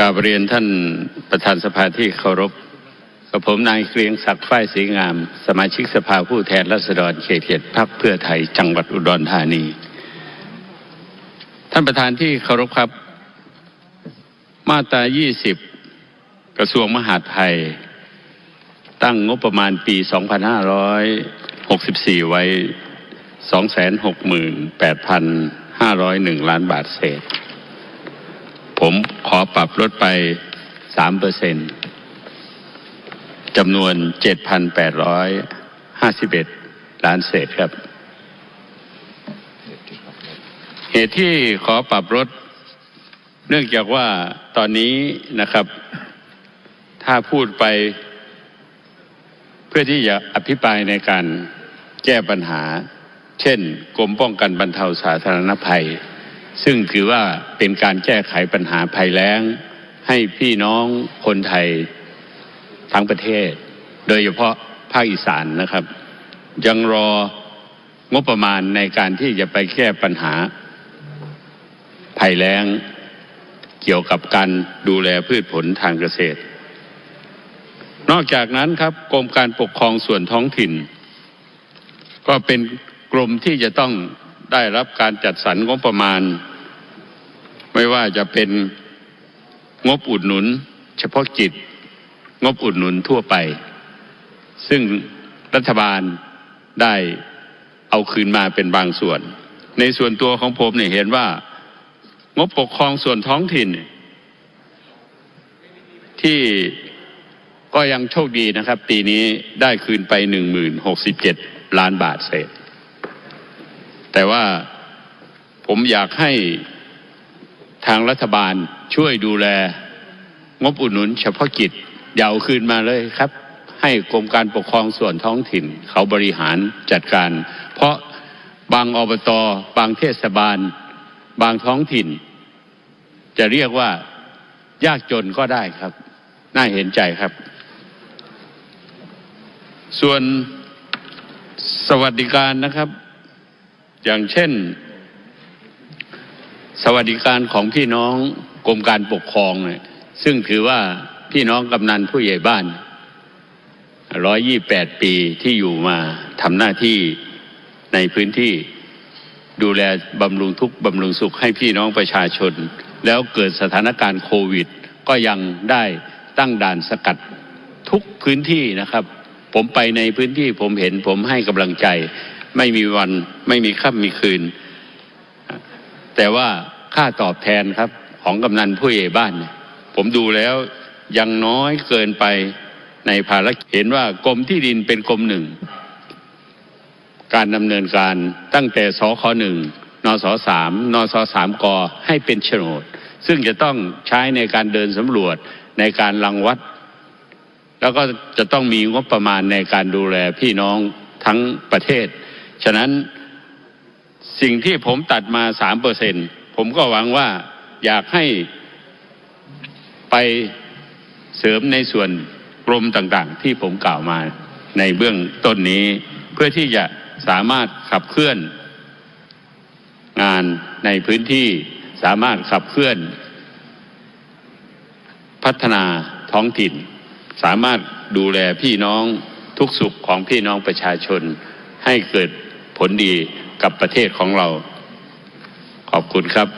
กราบเรียนท่านประธานสภาที่เคารพกับผมนายเกรียงศักดิ์ฝ้ายศรีงาม สมาชิกสภาผู้แทนราษฎรเขตเขตพักเพื่อไทยจังหวัดอุดรธานี ท่านประธานที่เคารพครับ มาตรา 20 กระทรวงมหาดไทย ตั้งงบประมาณปี 2564 ไว้ 268,501 ล้านบาทเศษ ผมขอปรับลดไป3เปอร์เซ็นต์จำนวน7,851ล้านเศษครับ เหตุที่ขอปรับลดเนื่องจากว่าตอนนี้นะครับ ถ้าพูดไป เพื่อที่จะอภิปรายในการแก้ปัญหา เช่นกรมป้องกันบรรเทาสาธารณภัย ซึ่งถือว่าเป็นการแก้ไขปัญหาภัยแล้ง ให้พี่น้องคนไทยทั้งประเทศ โดยเฉพาะภาคอีสานนะครับ ยังรองบประมาณในการที่จะไปแก้ปัญหาภัยแล้ง เกี่ยวกับการดูแลพืชผลทางเกษตร นอกจากนั้นครับกรมการปกครองส่วนท้องถิ่น ก็เป็นกรมที่จะต้อง ได้รับการจัดสรรงบประมาณ ไม่ว่าจะเป็นงบอุดหนุน เฉพาะกิจ งบอุดหนุนทั่วไป ซึ่งรัฐบาลได้เอาคืนมาเป็นบางส่วน ในส่วนตัวของผมเนี่ยเห็นว่า งบปกครองส่วนท้องถิ่น ที่ก็ยังโชคดีนะครับ ปีนี้ได้คืนไปหนึ่งหมื่นหกสิบเจ็ดล้านบาทเศษ แต่ว่าผมอยากให้ทางรัฐบาลช่วยดูแล งบอุดหนุนเฉพาะกิจอย่าเอาคืนมาเลยครับ ให้กรมการปกครองส่วนท้องถิ่น เขาบริหารจัดการ เพราะบางอบตบางเทศบาล บางท้องถิ่น จะเรียกว่ายากจนก็ได้ครับ น่าเห็นใจครับ ส่วนสวัสดิการนะครับ อย่างเช่น สวัสดิการของพี่น้องกรมการปกครองเนี่ยซึ่งถือว่าพี่น้องกำนันผู้ใหญ่บ้าน128ปีที่อยู่มาทำหน้าที่ในพื้นที่ดูแลบำรุงทุกบำรุงสุขให้พี่น้องประชาชน แล้วเกิดสถานการณ์โควิด ก็ยังได้ตั้งด่านสกัดทุกพื้นที่นะครับ ผมไปในพื้นที่ผมเห็นผมให้กำลังใจ ไม่มีวันไม่มีค่ำมีคืน แต่ว่าค่าตอบแทนครับของกำนันผู้ใหญ่บ้านเนี่ยผมดูแล้วยังน้อยเกินไปในภารกิจเห็นว่ากรมที่ดินเป็นกรมหนึ่ง การดำเนินการตั้งแต่สคหนึ่งนสสามนสสามกให้เป็นโฉนด ซึ่งจะต้องใช้ในการเดินสำรวจในการรังวัด แล้วก็จะต้องมีงบประมาณในการดูแลพี่น้องทั้งประเทศ ฉะนั้นสิ่งที่ผมตัดมาสามเปอร์เซ็นผมก็หวังว่าอยากให้ไปเสริมในส่วนกรมต่างๆ ที่ผมกล่าวมาในเบื้องต้นนี้ เพื่อที่จะสามารถขับเคลื่อน งานในพื้นที่สามารถขับเคลื่อน พัฒนาท้องถิ่น สามารถดูแลพี่น้องทุกสุขของพี่น้องประชาชนให้เกิด ผลดีกับประเทศของเรา ขอบคุณครับ